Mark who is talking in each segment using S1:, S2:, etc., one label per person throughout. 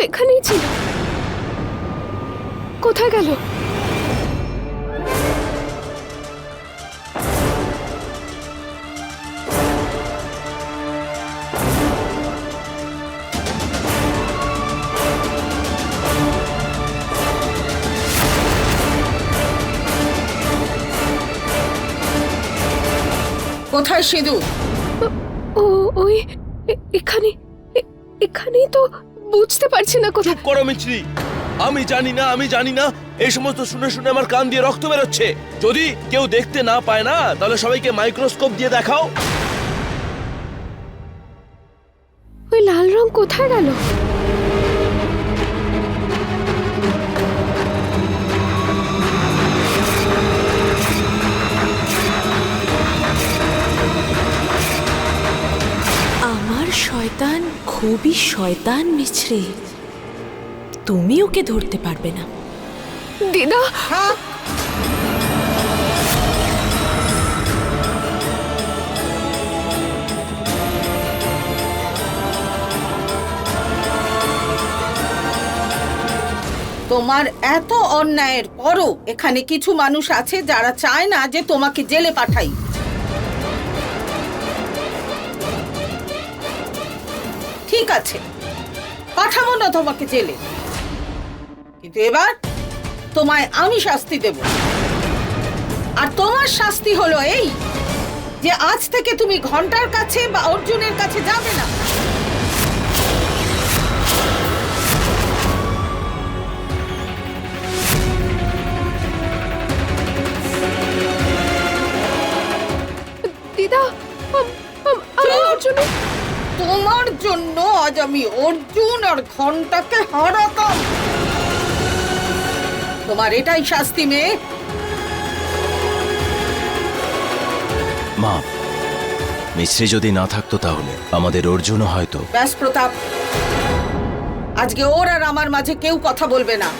S1: তো এখানেই ছিল। কোথায় গেল?
S2: কোথায় সিঁদুর?
S1: ও ওই এখানে এখানেই তো বুঝতে পারছি না কোথায়।
S3: চুপ করো মিছরি। আমি জানি না আমি জানি না। এই সমস্ত শুনে শুনে আমার কান দিয়ে রক্ত বেরোচ্ছে। যদি কেউ দেখতে না পায় না তাহলে সবাইকে মাইক্রোস্কোপ দিয়ে দেখাও।
S1: ওই লাল রং কোথায় গেল?
S4: শয়তান খুবই শয়তান মিছরে। তুমি ওকে ধরতে পারবে না।
S1: দিদা!
S2: তোমার এত অন্যায়ের পরও এখানে কিছু মানুষ আছে যারা চায় না যে তোমাকে জেলে পাঠাই। ঠিক আছে। পাঠাবো না তোমাকে জেলে। কিন্তু এবার তোমায় আমি শাস্তি দেব। আর তোমার শাস্তি হলো এই যে আজ থেকে তুমি ঘণ্টার কাছে বা অর্জুনের কাছে যাবে না।
S1: দিদা জন্য
S2: তোমার জন্য আজ আমি অর্জুন আর ঘন্টাকে হারাতাম। তোমার এটাই শাস্তি মেয়ে।
S3: মা মিছরি যদি না থাকতো তাহলে আমাদের অর্জুনও হয়তো
S2: ব্যাস প্রতাপ। আজকে ওর আর আমার মাঝে কেউ কথা বলবে না।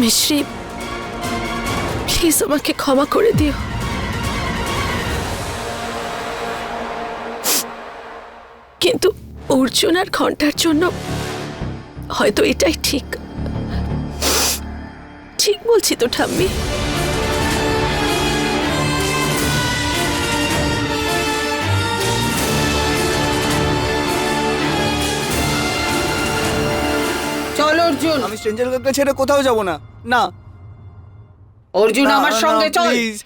S4: মিশ্রি প্লিজ আমাকে ক্ষমা করে দিও। কিন্তু অর্জুন আর ঘণ্টার জন্য হয়তো এটাই ঠিক। ঠিক বলছি তো, ঠাম্মি।
S2: অর্জুন।
S5: আমি স্ট্রেঞ্জারকে ছেড়ে কোথাও যাব না। না।
S2: অর্জুন আমার সঙ্গে চল।
S5: প্লিজ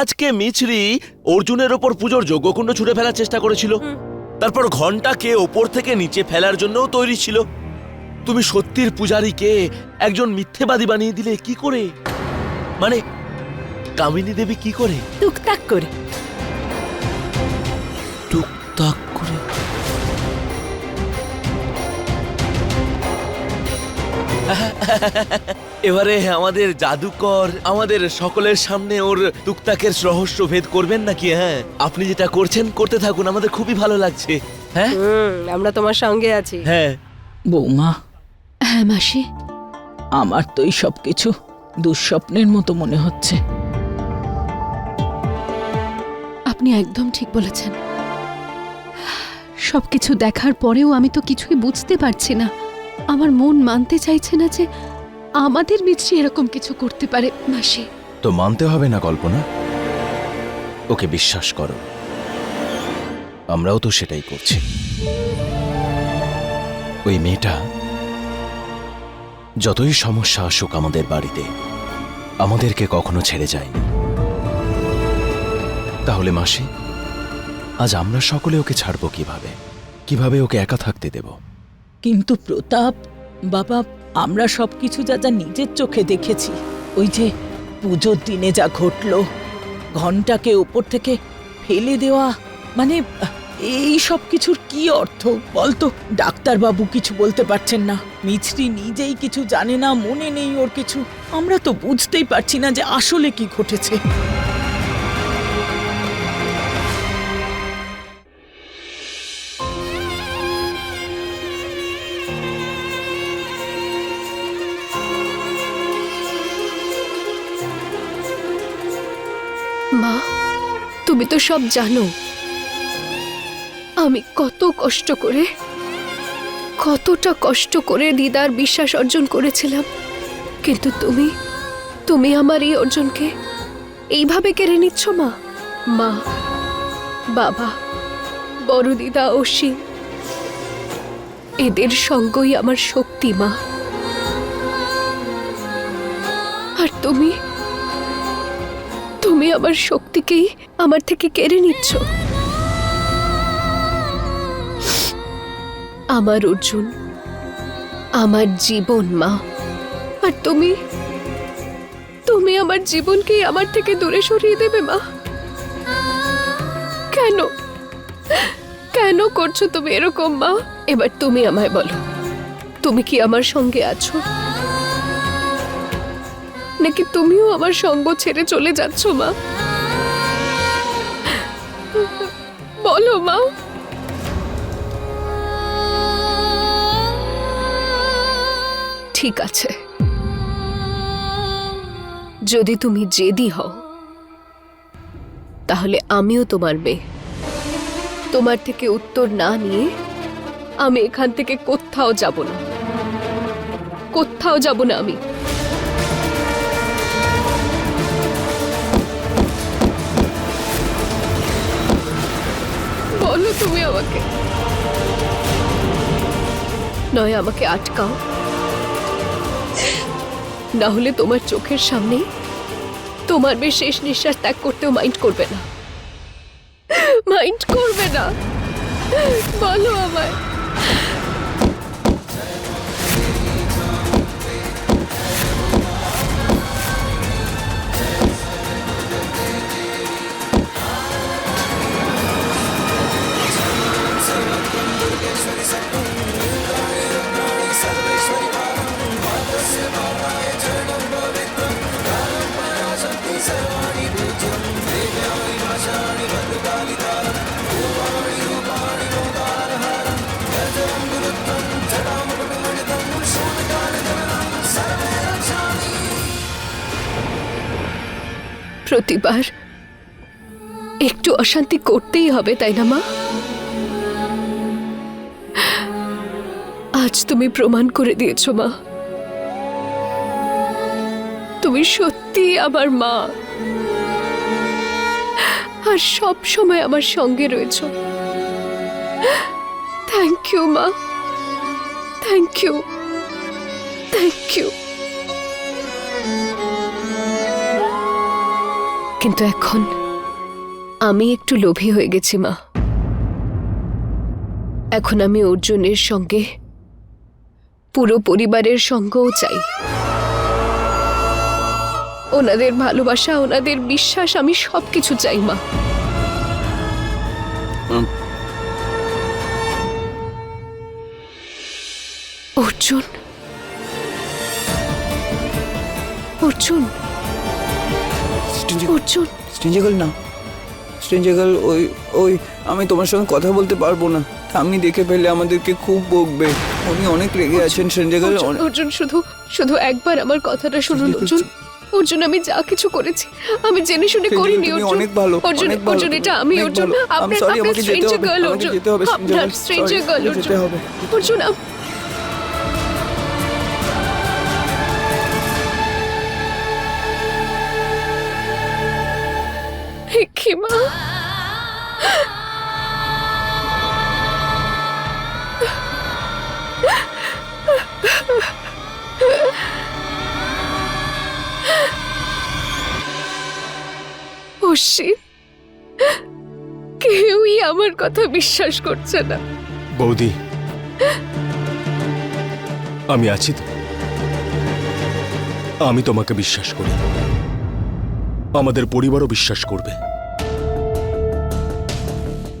S3: আজকে মিছরি অর্জুনের ওপর পুজোর যজ্ঞকুণ্ড ছুটে ফেলার চেষ্টা করেছিল। তারপর ঘন্টাকে ওপর থেকে নিচে ফেলার জন্যও তৈরি ছিল। তুমি সত্যির পূজারীকে একজন মিথ্যেবাদী বানিয়ে দিলে কি করে? মানে কামিনী দেবী কি করে?
S4: টুকটাক করে।
S3: টুকটাক এবারে আমাদের জাদুকর আমাদের সকলের সামনে ওর টুকটাকের রহস্য ভেদ করবেন নাকি হ্যাঁ? আপনি যেটা করছেন করতে থাকুন আমাদের খুবই ভালো লাগছে। হ্যাঁ?
S6: আমরা তোমার সঙ্গে আছি।
S3: হ্যাঁ।
S7: বৌমা
S1: হ্যাঁ মাসি।
S7: আমার তো এই সব কিছু দুঃস্বপ্নের মতো মনে হচ্ছে।
S1: আপনি একদম ঠিক বলেছেন। সবকিছু দেখার পরেও আমি তো কিছুই বুঝতে পারছি না। আমার মন মানতে চাইছে না যে আমাদের মিছরি এরকম কিছু করতে পারে, মাসি।
S3: তো মানতে হবে না, কল্পনা। ওকে বিশ্বাস করো। আমরাও তো সেটাই করছি। ওই মেয়েটা যতই সমস্যা আসুক আমাদের বাড়িতে, আমাদেরকে কখনো ছেড়ে যায়নি। তাহলে মাসি, আজ আমরা সকলে ওকে ছাড়বো কীভাবে? কীভাবে ওকে একা থাকতে দেব?
S7: কিন্তু প্রতাপ, বাবা, আমরা সবকিছু যা যা নিজের চোখে দেখেছি, ওই যে পুজোর দিনে যা ঘটলো, ঘন্টাকে ওপর থেকে ফেলে দেওয়া মানে এই সব কিছুর কি অর্থ? বলতো, ডাক্তারবাবু কিছু বলতে পারছেন না। মিছরি নিজেই কিছু জানে না, মনে নেই ওর কিছু। আমরা তো বুঝতেই পারছি না যে আসলে কি ঘটেছে।
S1: মা, তুমি তো সব জানো। আমি কত কষ্ট করে, কতটা কষ্ট করে দিদার বিশ্বাস অর্জন করেছিলাম। কিন্তু তুমি তুমি আমার এই অর্জনকে এইভাবে কেড়ে নিচ্ছ মা? মা, বাবা, বড় দিদা অসীম, এদের সঙ্গই আমার শক্তি মা। আর তুমি? তুমি আমার শক্তিকেই আমার থেকে কেড়ে নিচ্ছ। আমার অর্জুন, আমার জীবন, মা। আর তুমি তুমি আমার জীবনকেই আমার থেকে দূরে সরিয়ে দেবে, মা। কেন কেন করছ তুমি এরকম, মা? এবার তুমি আমায় বলো, তুমি কি আমার সঙ্গে আছো? নাকি তুমিও আমার সঙ্গ ছেড়ে চলে যাচ্ছ, মা? বলো, মা। ঠিক আছে। যদি তুমি জেদি হও, তাহলে আমিও তোমার মেয়ে। তোমার থেকে উত্তর না নিয়ে আমি এখান থেকে কোথাও যাব না। কোথাও যাব না আমি। তুমি আমাকে নয় আমাকে আটকাও। না হলে তোমার চোখের সামনেই তোমার বেশ শেষ নিঃশ্বাস ত্যাগ করতেও মাইন্ড করবে না। মাইন্ড করবে না। বলো আমায়। প্রতিবার। একটু অশান্তি করতেই হবে, তাই না, মা? আজ তুমি প্রমাণ করে দিয়েছ, মা। তুমি সত্যি আমার মা। আর সব সময় আমার সঙ্গে রয়েছো। থ্যাংক ইউ মা। থ্যাংক ইউ থ্যাংক ইউ কিন্তু এখন আমি একটু লোভী হয়ে গেছি মা। এখন আমি অর্জুনের সঙ্গে পুরো পরিবারের সঙ্গও চাই। ওনাদের ভালোবাসা ওনাদের বিশ্বাস আমি সবকিছু চাই মা। অর্জুন। অর্জুন। অর্জুন
S5: স্ট্রেঞ্জেগল না। স্ট্রেঞ্জেগল ওই ওই আমি তোমার সঙ্গে কথা বলতে পারব না। আমি দেখে ফেলে আমাদেরকে খুব বকবে। উনি অনেক রেগে আছেন স্ট্রেঞ্জেগল
S1: অর্জুন, শুধু শুধু একবার আমার কথাটা শুনুন অর্জুন। অর্জুন আমি যা কিছু করেছি আমি জেনে শুনে করিনি অর্জুন।
S5: অনেক ভালো,
S1: অর্জুন অর্জুন এটা আমি অর্জুন। আপনার আপনার স্ট্রেঞ্জার গার্ল অর্জুন। আপনার স্ট্রেঞ্জার গার্ল অর্জুন।
S5: হবে।
S1: অর্জুন অশ্বিন কেউই আমার কথা বিশ্বাস করছে না।
S8: বৌদি আমি আছি তো। আমি তোমাকে বিশ্বাস করি। আমাদের পরিবারও বিশ্বাস করবে।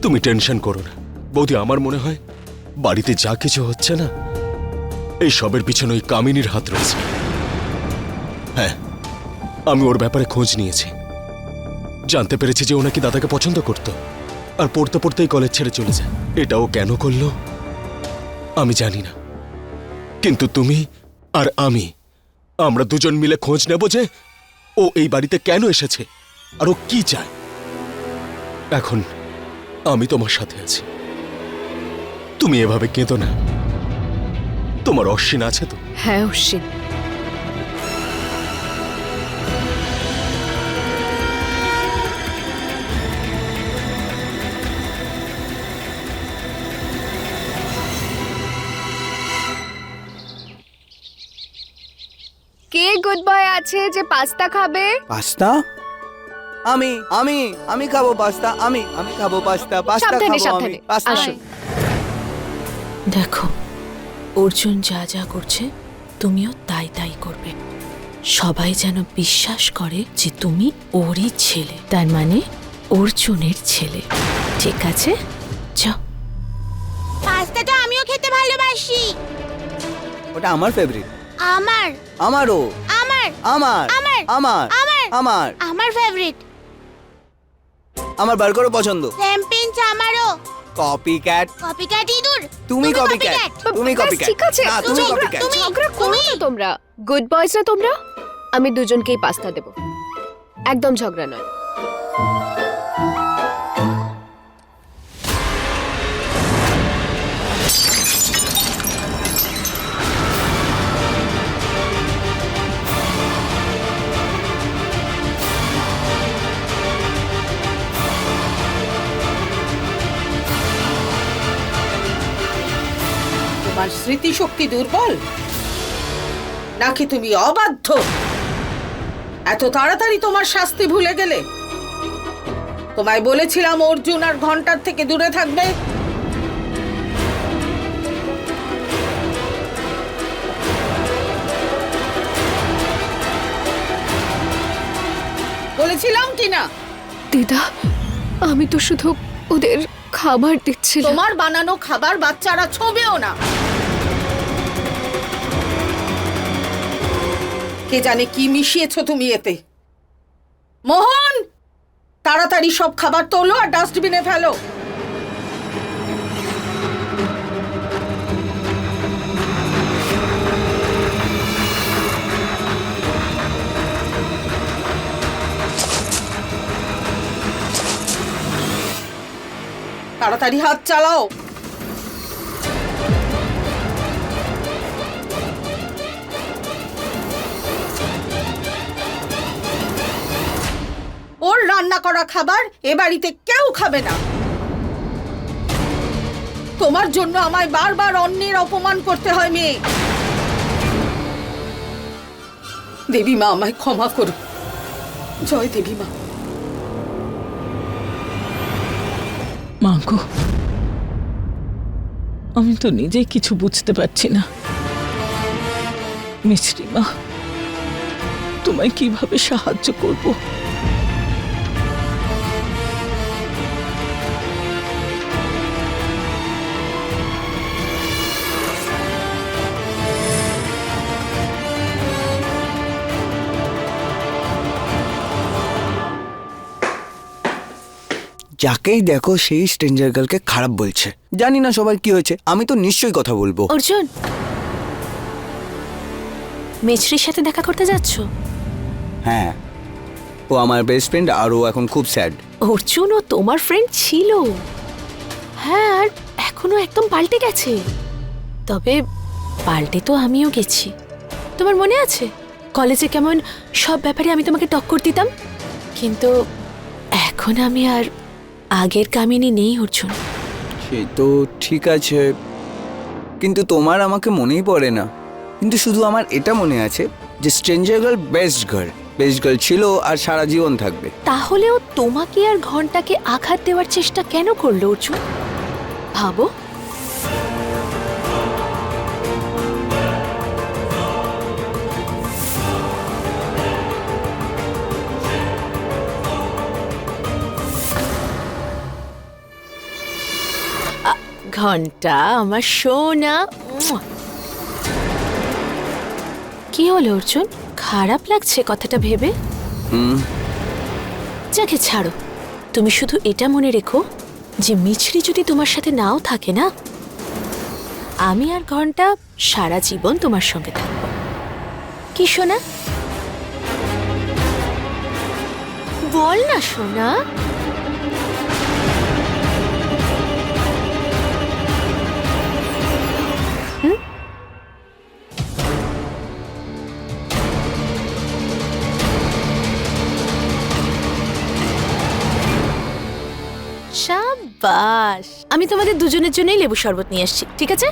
S8: তুমি টেনশন করো না। বৌদি, আমার মনে হয় বাড়িতে যা কিছু হচ্ছে না, এই সবের পিছনে ওই কামিনীর হাত রয়েছে। হ্যাঁ আমি ওর ব্যাপারে খোঁজ নিয়েছি। জানতে পেরেছি যে ও নাকি দাদাকে পছন্দ করতো। আর পড়তে পড়তেই কলেজ ছেড়ে চলে যায়। এটাও কেন করল? আমি জানি না। কিন্তু তুমি আর আমি, আমরা দুজন মিলে খোঁজ নেব যে ও এই বাড়িতে কেন এসেছে, আর ও কি চায়। এখন আমি তোমার সাথে আছি। তুমি এভাবে কেঁদো না। তোমার অশ্বিন আছে তো?
S1: হ্যাঁ অশ্বিন। কে গুড বয় আছে যে পাস্তা খাবে?
S5: পাস্তা? আমি আমি আমি খাব পাস্তা আমি আমি খাব পাস্তা পাস্তা
S1: সাবধানে
S5: খাব আমি
S1: সাবধানে।
S5: পাস্তা
S1: আসুন।
S4: দেখো অর্জুন যা যা করছে তুমিও তাই তাই করবে। সবাই যেন বিশ্বাস করে যে তুমি ওরই ছেলে। তার মানে অর্জুনের ছেলে। ঠিক আছে? যাও।
S9: পাস্তাটা আমিও খেতে ভালোবাসি।
S5: ওটা আমার ফেভারিট
S9: আমার।
S5: আমারও।
S9: আমার।
S5: আমার।
S9: আমার,
S5: আমার।
S9: আমার।
S5: আমার।
S9: আমার ফেভারিট
S5: আমার বার্গারও পছন্দ।
S9: আমারও
S5: কপি ক্যাট
S9: কপিক্যাট ইঁদুর
S5: তুমি copycat। তুমি কপি।
S1: ঠিক আছে।
S5: না, তুমি
S1: ঝগড়া করো না তোমরা। গুড বয়স না তোমরা? আমি দুজনকেই পাস্তা দেব। একদম ঝগড়া নয়।
S2: স্মৃতিশক্তি দুর্বল? নাকি তুমি অবাধ্য? এত তাড়াতাড়ি তোমার শাস্তি ভুলে গেলে? তোমায় বলেছিলাম অর্জুন আর ঘণ্টার থেকে দূরে থাকবে। বলেছিলাম কি না?
S1: দিদা আমি তো শুধু ওদের খাবার দিচ্ছি
S2: তোমার বানানো খাবার বাচ্চারা ছোবেও না। কে জানে কি মিশিয়েছো তুমি এতে? মোহন! তাড়াতাড়ি সব খাবার তোলো আর ডাস্টবিনে ফেলো। তাড়াতাড়ি হাত চালাও। ওর রান্না করা খাবার এ বাড়িতে কেউ খাবে না। তোমার জন্য আমায় বারবার অন্যের অপমান করতে হয় মেয়ে। দেবী মা, আমায় ক্ষমা করো। জয় দেবী মা।
S7: আমি তো নিজেই কিছু বুঝতে পারছি না। মিছরি মা, তোমায় কীভাবে সাহায্য করব?
S5: যাকেই দেখো সেই স্ট্রেঞ্জার গার্লকে খারাপ বলছে। জানি না সবার কি হয়েছে আমি তো নিশ্চয়ই কথা বলব।
S4: অর্জুন! মেছরির সাথে দেখা করতে যাচ্ছ?
S5: হ্যাঁ। ও আমার বেস্ট ফ্রেন্ড আর ও এখন খুব স্যাড
S4: অর্জুন ও তোমার ফ্রেন্ড ছিল। হ্যাঁ আর এখনও একদম পাল্টে গেছে। তবে পাল্টে তো আমিও গেছি। তোমার মনে আছে? কলেজে কেমন সব ব্যাপারে আমি তোমাকে টক্কর দিতাম? কিন্তু এখন আমি আর আগের কামিনী নেই অর্জুন।
S5: সে তো ঠিক আছে কিন্তু তোমার আমাকে মনেই পড়ে না। কিন্তু শুধু আমার এটা মনে আছে যে stranger girl best girl best girl ছিল আর সারা জীবন থাকবে।
S4: তাহলেও তোমাকে আর ঘন্টাকে আঘাত দেওয়ার চেষ্টা কেন করল অর্জুন? ভাবো। ঘণ্টা আমার সোনা। কি হলো অর্জুন? খারাপ লাগছে কথাটা ভেবে?
S5: হুম।
S4: যাকে ছাড়ো তুমি শুধু এটা মনে রেখো যে মিছরি যদি তোমার সাথে নাও থাকে না আমি আর ঘণ্টা সারা জীবন তোমার সঙ্গে থাকব। কি সোনা? বল না সোনা। সাবাস আমি তোমাদের দুজনের জন্যই লেবু শরবত নিয়ে আসছি ঠিক আছে?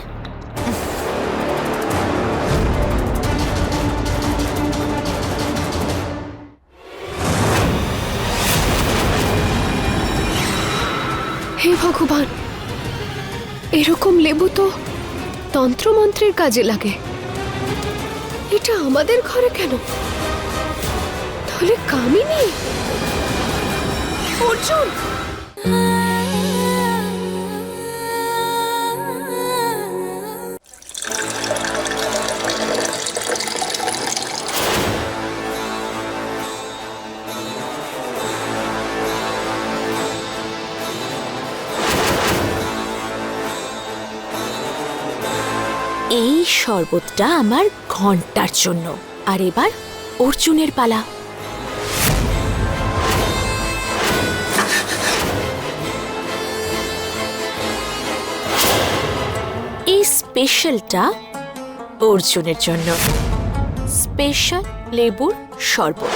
S1: হে ভগবান এরকম লেবু তো তন্ত্রমন্ত্রের কাজে লাগে। এটা আমাদের ঘরে কেন? তাহলে কামিনী অর্জুন!
S4: শরবতটা আমার ঘণ্টার জন্য। আর এবার অর্জুনের পালা। এই স্পেশালটা অর্জুনের জন্য। স্পেশাল লেবুর শরবত।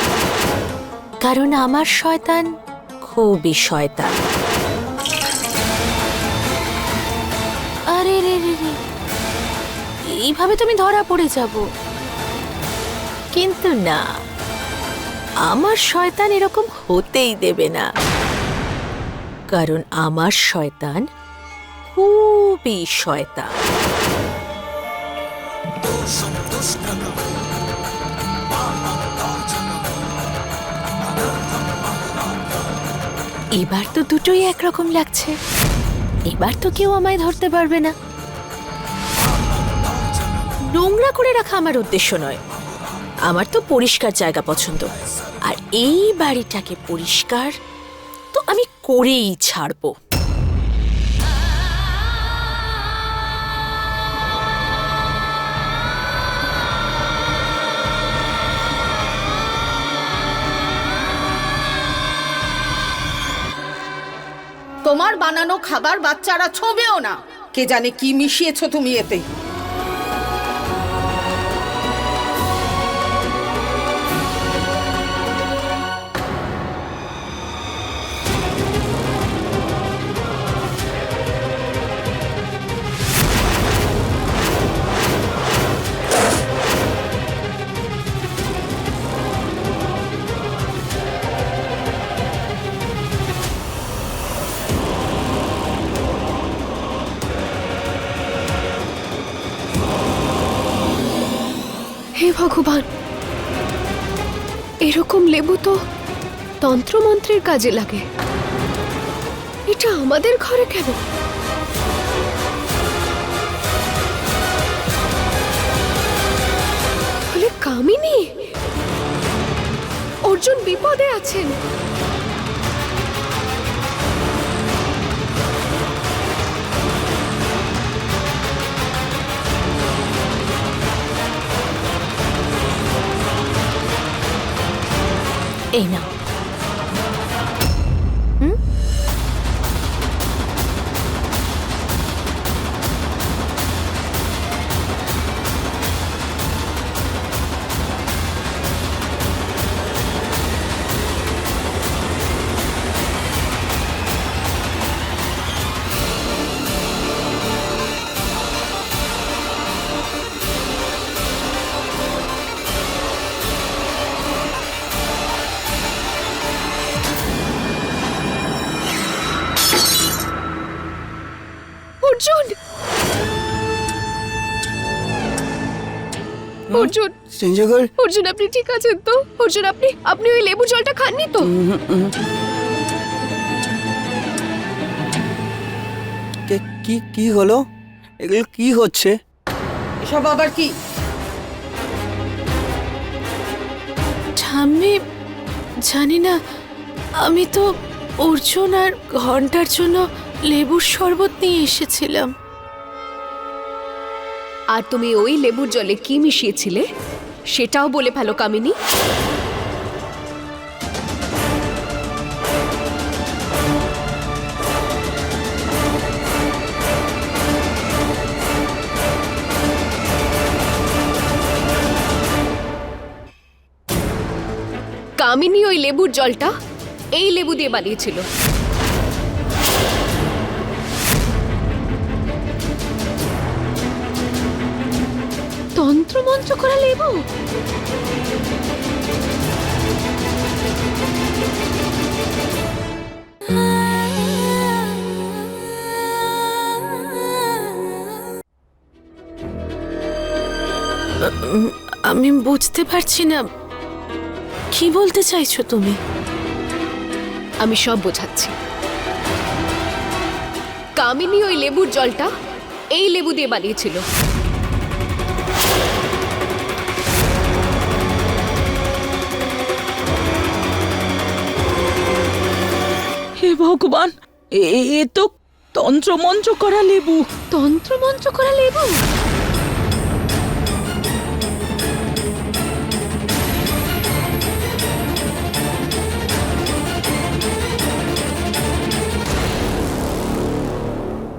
S4: কারণ আমার শয়তান খুবই শয়তান। আরে রে রে রে। এইভাবে তুমি ধরা পড়ে যাব। কিন্তু না, আমার শয়তান এরকম হতেই দেবে না। কারণ আমার শয়তান খুবই শয়তান। এবার তো দুটোই একরকম লাগছে। এবার তো কেউ আমায় ধরতে পারবে না। নোংরা করে রাখা আমার উদ্দেশ্য নয়। আমার তো পরিষ্কার জায়গা পছন্দ। আর এই বাড়িটাকে পরিষ্কার তো আমি করেই ছাড়বো।
S2: তোমার বানানো খাবার বাচ্চারা ছোবেও না। কে জানে কি মিশিয়েছ তুমি এতে।
S1: তন্ত্রমন্ত্রের কাজে লাগে। এটা আমাদের ঘরে কেন? কামিনী? অর্জুন বিপদে আছেন।
S4: এই না
S1: অর্জুন।
S5: স্ট্রেঞ্জার গার্ল
S1: অর্জুন আপনি ঠিক আছেন তো? অর্জুন আপনি আপনি ওই লেবু জলটা খাননি তো?
S5: কি কি হলো? এগুলো কি হচ্ছে?
S2: এসব আবার কি?
S4: ঠাম্মি জানি না আমি তো অর্জুন আর ঘণ্টার জন্য লেবুর শরবত নিয়ে এসেছিলাম।
S1: আর তুমি ওই লেবুর জলে কি মিশিয়েছিলে? সেটাও বলে ফেলো, কামিনী। কামিনী ওই লেবুর জলটা এই লেবু দিয়ে বানিয়েছিল। তন্ত্রমন্ত্র করা লেবু
S4: আমি বুঝতে পারছি না। কি বলতে চাইছো তুমি?
S1: আমি সব বোঝাচ্ছি। কামিনী ওই লেবুর জলটা এই লেবু দিয়ে বানিয়েছিল।
S7: ভগবান এ তো তন্ত্রমন্ত্র করা লেবু।
S1: তন্ত্রমন্ত্র করা লেবু?